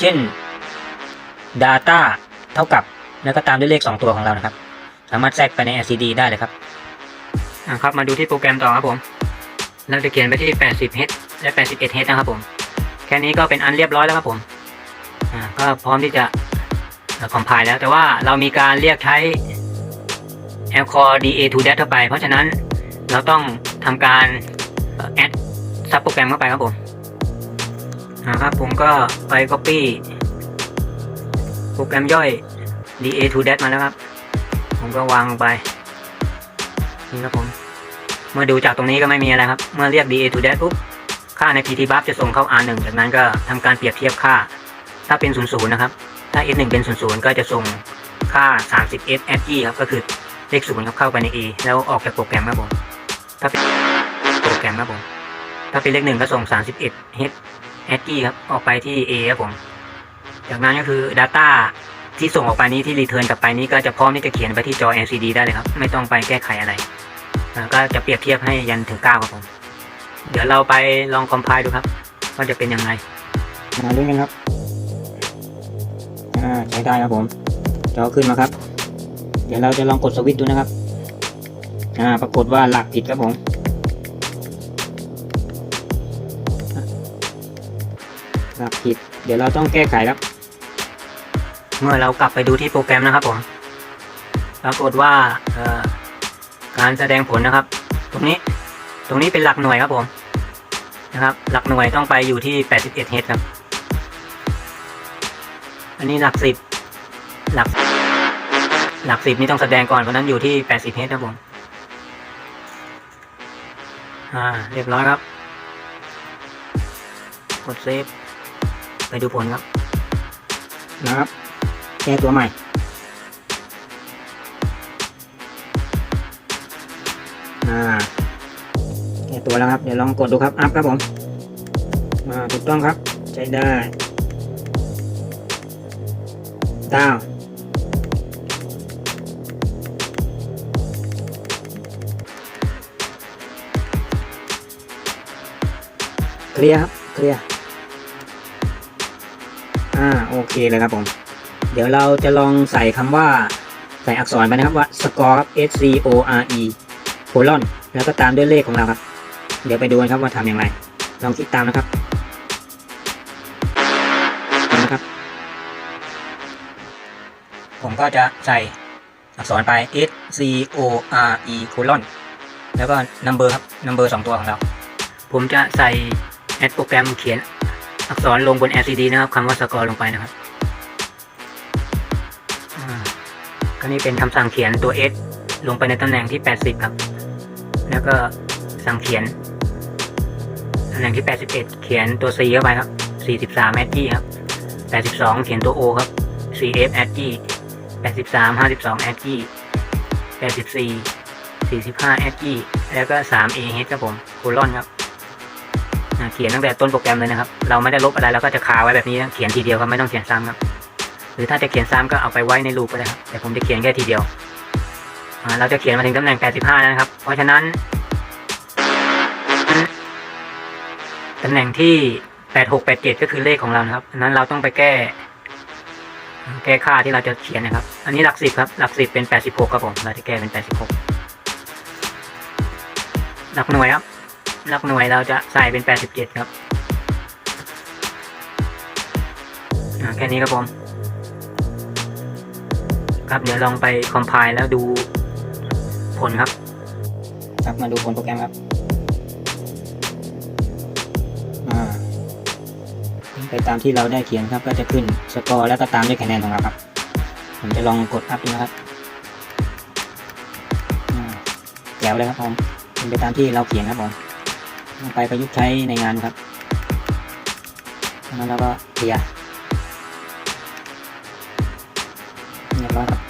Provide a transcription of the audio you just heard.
เช่น data เท่ากับแล้วก็ตามด้วยเลข 2 ตัวของเรานะครับ สามารถแทรกไปใน LCD ได้เลยครับอะครับมาดูที่โปรแกรมต่อครับผม เราจะเขียนไปที่ 80H และ 81H นะครับผม แค่นี้ก็เป็นอันเรียบร้อยแล้วครับผมอ่าก็พร้อมที่จะคอมไพล์แล้วแต่ว่าเรามีการเรียกใช้ l c o r da2 dat เข้าไป เพราะฉะนั้นเราต้องทำการแอดซับโปรแกรมเข้าไปครับผม นะครับ ผมก็ไป copy โปรแกรมย่อย da2 dat มาแล้วครับ ผมก็วางลงไป นี่ครับผม เมื่อดูจากตรงนี้ก็ไม่มีอะไรครับ เมื่อเรียก da2 dat ปุ๊บ ค่าใน pt buff จะส่งเข้า r1 จากนั้นก็ทำการเปรียบเทียบค่า ถ้าเป็น 00 นะครับ ถ้า s1 เป็น 00 ก็จะส่งค่า 30s a d ครับ ก็คือเลขศูนย์ครับเข้าไปใน a แล้วออกจากโปรแกรมครับผม ถ้าเป็นโปรแกรมครับผม ถ้าเป็นเลขหนึ่งก็ส่ง 31 h a d ครับออกไปที่ a ครับผม จากนั้นก็คือ data ที่ส่งออกไปนี้ที่รีเทิร์นกลับไปนี้ก็จะพร้อมที่จะเขียนไปที่จอ LCD ได้เลยครับ ไม่ต้องไปแก้ไขอะไร ก็จะเปรียบเทียบให้ยันถึง 9 ครับผม เดี๋ยวเราไปลองคอมไพล์ดูครับว่าจะเป็นยังไง มาดูกันครับ อ่าใช้ได้ครับผม จอขึ้นมาครับ เดี๋ยวเราจะลองกดสวิตช์ดูนะครับ อ่า ปรากฏว่าหลักผิดครับผม หลักผิด เดี๋ยวเราต้องแก้ไขครับ เมื่อเรากลับไปดูที่โปรแกรมนะครับผม ปรากฏว่าการแสดงผลนะครับ ตรงนี้ตรงนี้เป็นหลักหน่วยครับผมนะครับ หลักหน่วยต้องไปอยู่ที่ 81 h ครับ อันนี้หลักสิบหลัก หลักสิบนี่ต้องแสดงก่อนเพราะนั้นอยู่ที่ 80 h ครับผม อ่า เรียบร้อยครับ กดเซฟ ไปดูผลครับ นะครับแก้ตัวใหม่ อ่าแก้ตัวแล้วครับ เดี๋ยวลองกดดูครับ อัพครับผมอ่าถูกต้องครับ ใช้ได้ดาวเคลียร์ครับ เคลียร์ อ่าโอเคเลยครับผม เดี๋ยวเราจะลองใส่คำว่าใส่อักษรไปนะครับว่า score ครับ s c o r e colon แล้วก็ตามด้วยเลขของเราครับ เดี๋ยวไปดูกันครับว่าทำอย่างไร ลองคิดตามนะครับนะครับ ผมก็จะใส่อักษรไป s c o r e colon แล้วก็ number ครับ number สองตัวของเรา ผมจะใส่แอดโปรแกรมเขียน อักษรลงบน LCD นะครับคำว่า score ลงไปนะครับก็นี่เป็นคำสั่งเขียนตัว S ลงไปในตำแหน่งที่ 80 ครับ แล้วก็สั่งเขียนตำแหน่งที่ 81 เขียนตัว C เข้าไปครับ 43 a d g ครับ 82 เขียนตัว O ครับ CF a d g 83 52 a d g 84 45 a d g แล้วก็ 3 A H ครับผมโคลอนครับ เขียนตั้งแต่ต้นโปรแกรมเลยนะครับ เราไม่ได้ลบอะไรเราก็จะคาไว้แบบนี้เขียนทีเดียวครับไม่ต้องเขียนซ้ำครับหรือถ้าจะเขียนซ้ำก็เอาไปไว้ในรูปก็ได้ครับแต่ผมจะเขียนแค่ทีเดียวเราจะเขียนมาถึงตำแหน่ง 85 นะครับ เพราะฉะนั้นตำแหน่งที่ 8687 ก็คือเลขของเรานะครับอันนั้นเราต้องไปแก้ แก้ค่าที่เราจะเขียนนะครับ อันนี้หลักสิบครับ หลักสิบเป็น 86 ครับผม เราจะแก้เป็น 86 หลักหน่วยครับ หลักหน่วยเราจะใส่เป็น 87 ครับแค่นี้ครับผม ครับเดี๋ยวลองไปคอมไพล์แล้วดูผลครับ ครับมาดูผลโปรแกรมครับไปตามที่เราได้เขียนครับก็จะขึ้นสกอร์แล้วก็ตามด้วยคะแนนของเราครับ ผมจะลองกดอัพดูนะครับแจ๋วเลยครับผมเป็นไปตามที่เราเขียนครับผม ไปประยุกต์ใช้ในงานครับแล้วเราก็เคลียร์เรียบร้อยครับ